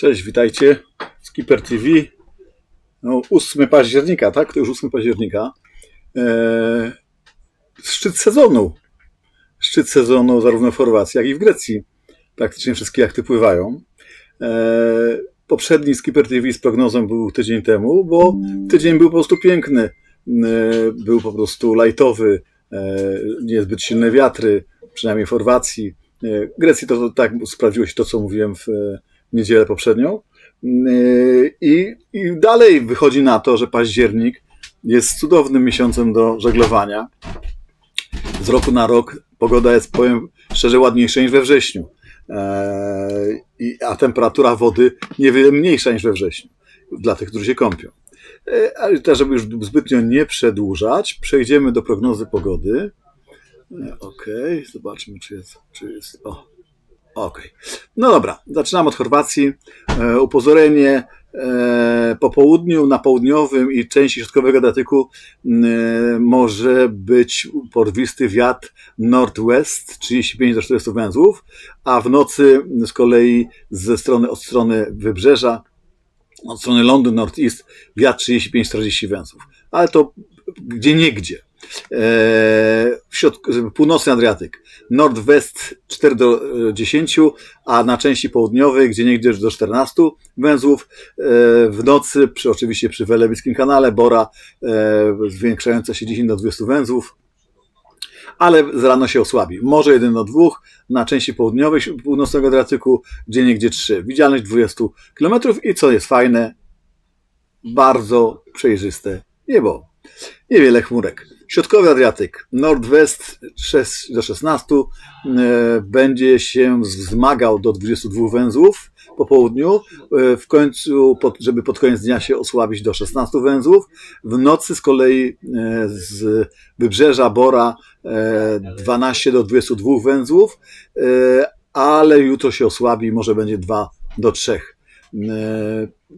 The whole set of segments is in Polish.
Cześć, witajcie. Skipper TV. No, 8 października, tak? To już 8 października. Eee, szczyt sezonu. Szczyt sezonu zarówno w Chorwacji, jak i w Grecji. Praktycznie wszystkie jachty pływają. Eee, poprzedni Skipper TV z prognozą był tydzień temu, bo tydzień był po prostu piękny. Eee, był po prostu lajtowy, eee, niezbyt silne wiatry, przynajmniej w Chorwacji. W Grecji to, to tak sprawdziło się to, co mówiłem w e, niedzielę poprzednią. Yy, I, I dalej wychodzi na to, że październik jest cudownym miesiącem do żeglowania. Z roku na rok pogoda jest, powiem szczerze, ładniejsza niż we wrześniu. Eee, A temperatura wody niewiele mniejsza niż we wrześniu dla tych, którzy się kąpią. Eee, Ale też, żeby już zbytnio nie przedłużać, przejdziemy do prognozy pogody. Eee, Okej, zobaczmy, czy jest. Czy jest o, Okej. No dobra, zaczynam od Chorwacji. E, upozorenie e, po południu, na południowym i części środkowego Adriatyku e, może być porwisty wiatr Northwest 35 do 40 węzłów, a w nocy z kolei ze strony, od strony wybrzeża, od strony Londyn Northeast wiatr 35-40 węzłów. Ale to gdzie niegdzie. E, w środku, północny Adriatyk, Nordwest 4 do e, 10, a na części południowej, gdzie niegdzie do 14 węzłów. E, w nocy, przy, oczywiście przy Welebickim kanale, Bora e, zwiększająca się 10 do 20 węzłów, ale z rano się osłabi. Może 1 do 2 na części południowej północnego Adriatyku, gdzie niegdzie 3. Widzialność 20 km i co jest fajne, bardzo przejrzyste niebo. Niewiele chmurek. Środkowy Adriatyk, Nordwest 6 do 16, e, będzie się wzmagał do 22 węzłów po południu. E, W końcu, żeby pod koniec dnia się osłabić do 16 węzłów. W nocy z kolei e, z wybrzeża Bora e, 12 do 22 węzłów, ale jutro się osłabi, może będzie 2 do 3. E,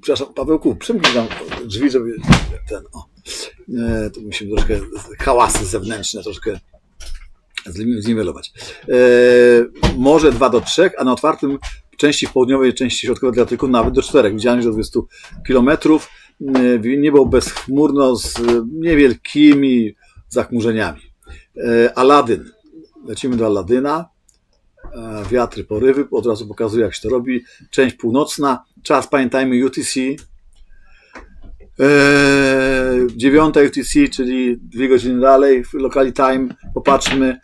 Przepraszam, Pawełku, przymknij tam drzwi, żeby ten, o. E, to musimy troszkę hałasy zewnętrzne troszkę zniwelować. E, może 2 do 3, a na otwartym części w południowej części środkowej Atlantyku nawet do 4, widzialność do 20 km. Niebo bezchmurno z niewielkimi zachmurzeniami. E, Aladyn. Lecimy do Aladyna. E, Wiatry, porywy, od razu pokazuję jak się to robi. Część północna, czas pamiętajmy UTC, Eee, dziewiąta UTC, czyli dwie godziny dalej, w locali time, popatrzmy,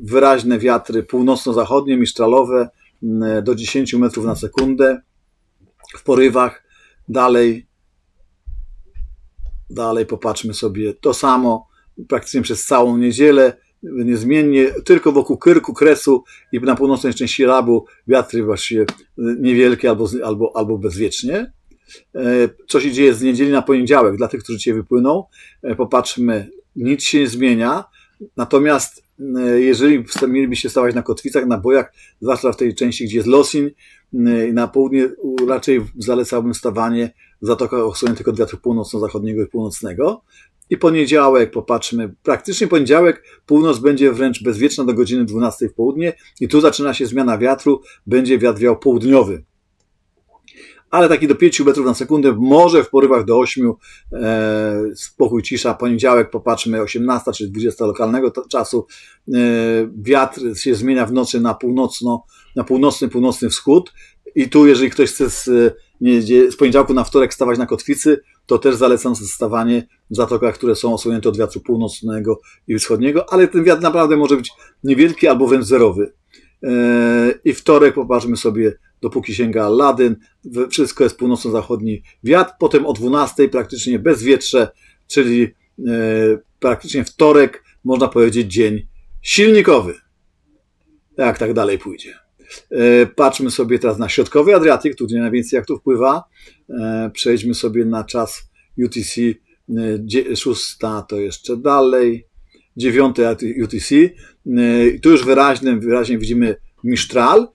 wyraźne wiatry północno-zachodnie, miszczalowe, mm, do 10 metrów na sekundę, w porywach, dalej, dalej popatrzmy sobie to samo, praktycznie przez całą niedzielę, niezmiennie, tylko wokół Kyrku, Kresu i na północnej części Rabu wiatry właściwie niewielkie albo, albo, albo bezwiecznie. E, co się dzieje z niedzieli na poniedziałek. Dla tych, którzy dzisiaj wypłyną, e, popatrzmy, nic się nie zmienia. Natomiast e, jeżeli mielibyście stawać na kotwicach, na bojach, zwłaszcza w tej części, gdzie jest Losin, na południe raczej zalecałbym stawanie w zatokach osłoniętych od wiatru północno-zachodniego i północnego. I poniedziałek, popatrzmy, praktycznie poniedziałek, północ będzie wręcz bezwieczna do godziny 12 w południe i tu zaczyna się zmiana wiatru, będzie wiatr wiał południowy ale taki do 5 metrów na sekundę, może w porywach do 8, e, spokój, cisza, poniedziałek, popatrzmy, 18 czy 20 lokalnego czasu, e, wiatr się zmienia w nocy na północno, na północny, północny wschód. I tu, jeżeli ktoś chce z, nie, z poniedziałku na wtorek stawać na kotwicy, to też zalecam stawanie w zatokach, które są osłonięte od wiatru północnego i wschodniego, ale ten wiatr naprawdę może być niewielki albo wręcz zerowy. E, I wtorek popatrzmy sobie, dopóki sięga w- wszystko jest północno-zachodni wiatr, potem o 12 praktycznie bezwietrze, czyli e, praktycznie wtorek, można powiedzieć dzień silnikowy. Jak tak dalej pójdzie. E, Patrzmy sobie teraz na środkowy Adriatyk, tu gdzie najwięcej jachtów pływa. E, Przejdźmy sobie na czas UTC e, dzie- szósta, to jeszcze dalej. Dziewiąte UTC. I Tu już wyraźnie, wyraźnie widzimy Mistral,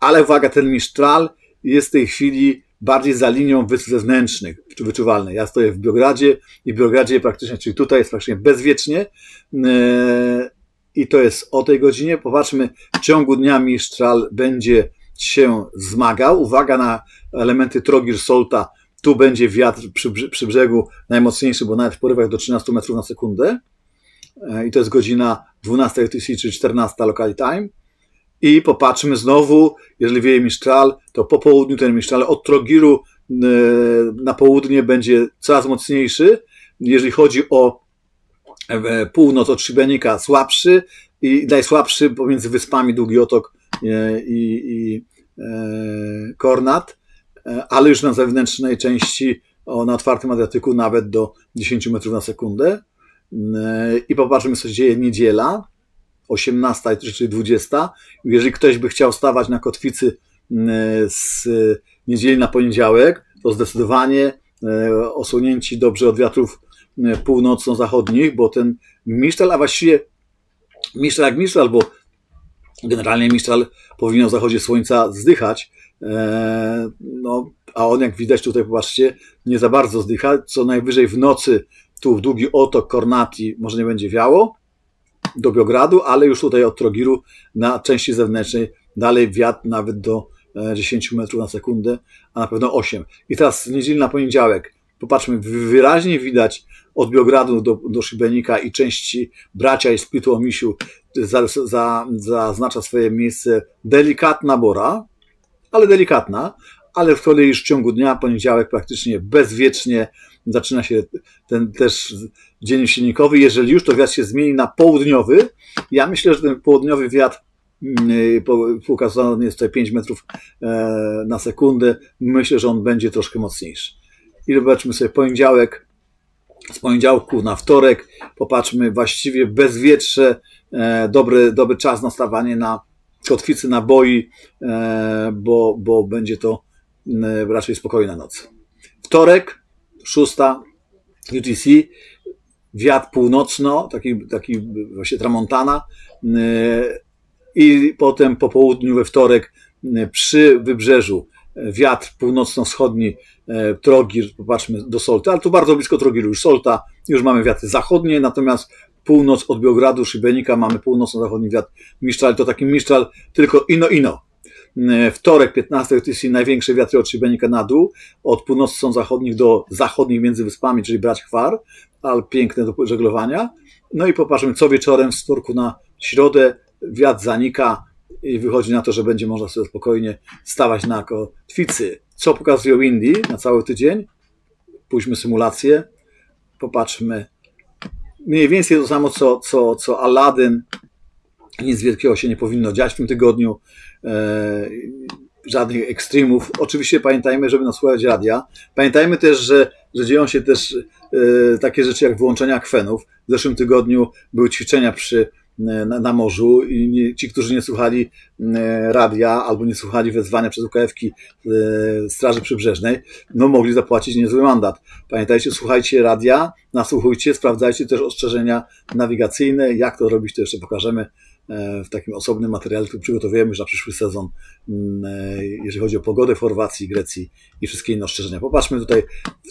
ale uwaga, ten Mistral jest w tej chwili bardziej za linią wysp zewnętrznych, czy. Ja stoję w Biogradzie i w Biogradzie praktycznie, czyli tutaj jest praktycznie bezwiecznie e, i to jest o tej godzinie. Popatrzmy, w ciągu dnia Mistral będzie się zmagał. Uwaga na elementy Trogir Solta. Tu będzie wiatr przy, przy brzegu najmocniejszy, bo nawet w porywach do 13 metrów na sekundę. E, I to jest godzina 12 UTC, czy 14 local time. I popatrzmy znowu, jeżeli wieje Mistral, to po południu ten Mistral od Trogiru e, na południe będzie coraz mocniejszy. Jeżeli chodzi o e, północ od Szybenika słabszy i najsłabszy pomiędzy wyspami Długi Otok e, i, i Kornat, ale już na zewnętrznej części o, na otwartym Adriatyku nawet do 10 metrów na sekundę. I popatrzmy, co się dzieje niedziela, 18 czy 20. Jeżeli ktoś by chciał stawać na kotwicy e, z niedzieli na poniedziałek, to zdecydowanie e, osłonięci dobrze od wiatrów e, północno-zachodnich, bo ten Mistral, a właściwie Mistral jak Mistral, bo generalnie Mistral powinien o zachodzie słońca zdychać, e, no, a on jak widać tutaj, popatrzcie, nie za bardzo zdycha, co najwyżej w nocy tu w długi otok Kornati może nie będzie wiało do Biogradu, ale już tutaj od Trogiru na części zewnętrznej dalej wiatr nawet do e, 10 metrów na sekundę, a na pewno 8. I teraz z niedzieli na poniedziałek, popatrzmy, wyraźnie widać od Biogradu do, do Szybenika i części bracia i splitu Omisiu za, za, zaznacza swoje miejsce delikatna bora, ale delikatna, ale w kolei już w ciągu dnia, poniedziałek praktycznie bezwiecznie zaczyna się ten też dzień silnikowy. Jeżeli już to wiatr się zmieni na południowy, ja myślę, że ten południowy wiatr mm, po- pokazany jest tutaj 5 metrów e, na sekundę. Myślę, że on będzie troszkę mocniejszy. I zobaczmy sobie poniedziałek, z poniedziałku na wtorek, popatrzmy, właściwie bezwietrze, e, dobry, dobry czas na stawanie na kotwicy, na boi, e, bo, bo będzie to raczej spokojna noc. Wtorek, szósta UTC, wiatr północno, taki, taki właśnie tramontana e, i potem po południu we wtorek e, przy wybrzeżu wiatr północno-wschodni Trogir, popatrzmy do Solta, ale tu bardzo blisko Trogiru już Solta, już mamy wiatry zachodnie, natomiast północ od Biogradu, Szybenika mamy północno-zachodni wiatr Mistral, to taki Mistral tylko ino-ino. E, Wtorek 15 UTC największe wiatry od Szybenika na dół, od północno-zachodnich do zachodnich między wyspami, czyli brać chwar, ale piękne do żeglowania. No i popatrzmy, co wieczorem z wtorku na środę wiatr zanika i wychodzi na to, że będzie można sobie spokojnie stawać na kotwicy. Co pokazują Indii na cały tydzień? Pójdźmy symulację, popatrzmy. Mniej więcej to samo, co, co, co Aladdin. Nic wielkiego się nie powinno dziać w tym tygodniu. E, żadnych ekstremów. Oczywiście pamiętajmy, żeby nas słuchać radia. Pamiętajmy też, że, że dzieją się też e, takie rzeczy jak wyłączenia akwenów. W zeszłym tygodniu były ćwiczenia przy, e, na, na morzu i nie, ci, którzy nie słuchali radia albo nie słuchali wezwania przez UKF-ki e, Straży Przybrzeżnej, no mogli zapłacić niezły mandat. Pamiętajcie, słuchajcie radia, nasłuchujcie, sprawdzajcie też ostrzeżenia nawigacyjne. Jak to robić, to jeszcze pokażemy w takim osobnym materiale, który przygotowujemy już na przyszły sezon, mm, e, jeżeli chodzi o pogodę w Chorwacji, Grecji i wszystkie inne ostrzeżenia. Popatrzmy tutaj,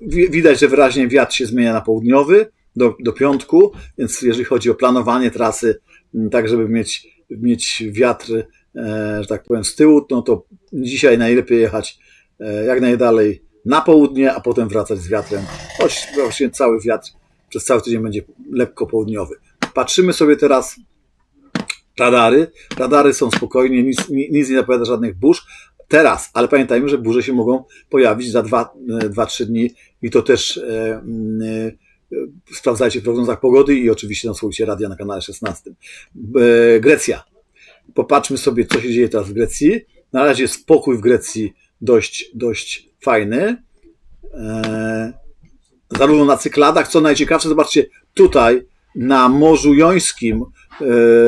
wi- widać, że wyraźnie wiatr się zmienia na południowy do, do piątku, więc jeżeli chodzi o planowanie trasy, m, tak żeby mieć, mieć wiatr, e, że tak powiem, z tyłu, no to dzisiaj najlepiej jechać e, jak najdalej na południe, a potem wracać z wiatrem, choć właśnie cały wiatr przez cały tydzień będzie lekko południowy. Patrzymy sobie teraz radary. Radary są spokojnie, nic, ni- nic nie zapowiada żadnych burz. Teraz, ale pamiętajmy, że burze się mogą pojawić za 2-3 dni i to też e, e, sprawdzajcie w prognozach pogody i oczywiście nasłuchajcie radia na kanale 16. E, Grecja. Popatrzmy sobie, co się dzieje teraz w Grecji. Na razie spokój w Grecji dość, dość fajny. E, zarówno na cykladach, co najciekawsze, zobaczcie, tutaj na Morzu Jońskim e,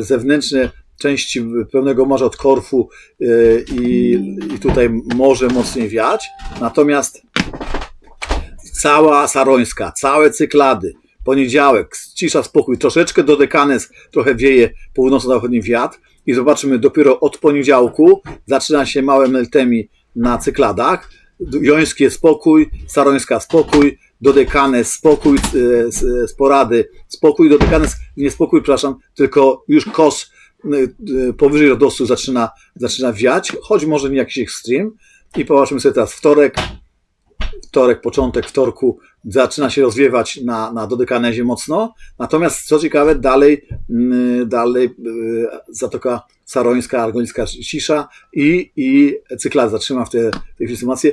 zewnętrzne części pełnego morza od Korfu e, i, i tutaj może mocniej wiać, natomiast cała Sarońska, całe Cyklady, poniedziałek, cisza, spokój, troszeczkę do Dekanes trochę wieje północno-zachodni wiatr i zobaczymy dopiero od poniedziałku zaczyna się małe meltemi na Cykladach, Jońskie spokój, Sarońska spokój, Dodekanes spokój, e, e, Sporady spokój, Dodekanes nie spokój, przepraszam, tylko już Kos y, powyżej lodosu zaczyna, zaczyna wiać, choć może nie jakiś ekstrem. I popatrzmy sobie teraz wtorek, wtorek, początek wtorku zaczyna się rozwiewać na, na Dodekanezie mocno. Natomiast co ciekawe, dalej, dalej Zatoka Sarońska, Argolicka cisza i, i cyklad zatrzyma w te, tej sytuacji.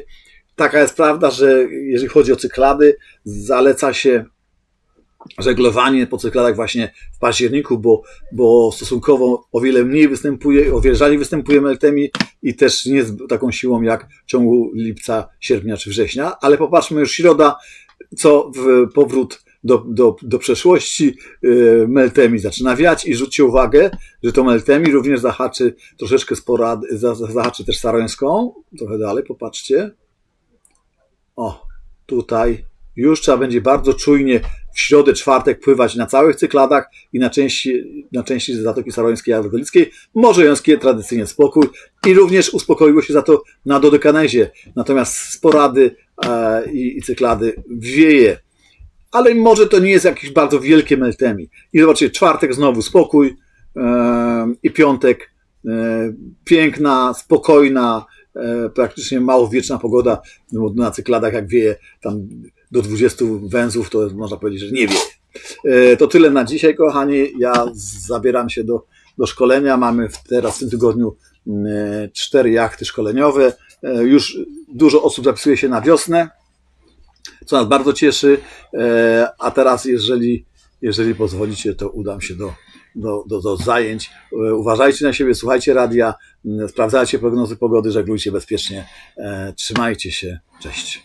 Taka jest prawda, że jeżeli chodzi o cyklady, zaleca się żeglowanie po cykladach właśnie w październiku, bo, bo stosunkowo o wiele mniej występuje, o wiele rzadziej występuje meltemi i też nie z taką siłą jak w ciągu lipca, sierpnia czy września. Ale popatrzmy już środa, co w powrót do, do, do przeszłości yy, meltemi zaczyna wiać i rzućcie uwagę, że to meltemi również zahaczy troszeczkę spora, za- za- zahaczy też sarońską. Trochę dalej, popatrzcie. O, tutaj już trzeba będzie bardzo czujnie w środę, czwartek pływać na całych cykladach i na części, na części Zatoki Sarońskiej i Argolickiej. Morze Jońskie tradycyjnie spokój i również uspokoiło się za to na Dodekanezie. Natomiast sporady e, i, i cyklady wieje. Ale może to nie jest jakieś bardzo wielkie meltemi. I zobaczcie, czwartek znowu spokój e, i piątek e, piękna, spokojna, praktycznie mało wieczna pogoda na cykladach, jak wieje tam do 20 węzłów, to można powiedzieć, że nie wieje. E, To tyle na dzisiaj, kochani. Ja zabieram się do, do szkolenia. Mamy teraz w tym tygodniu mm, e, cztery jachty szkoleniowe. E, Już dużo osób zapisuje się na wiosnę, co nas bardzo cieszy. E, A teraz, jeżeli, jeżeli pozwolicie, to udam się do, do, do, do zajęć. E, Uważajcie na siebie, słuchajcie radia, m, sprawdzajcie prognozy pogody, żeglujcie bezpiecznie. E, Trzymajcie się. Cześć.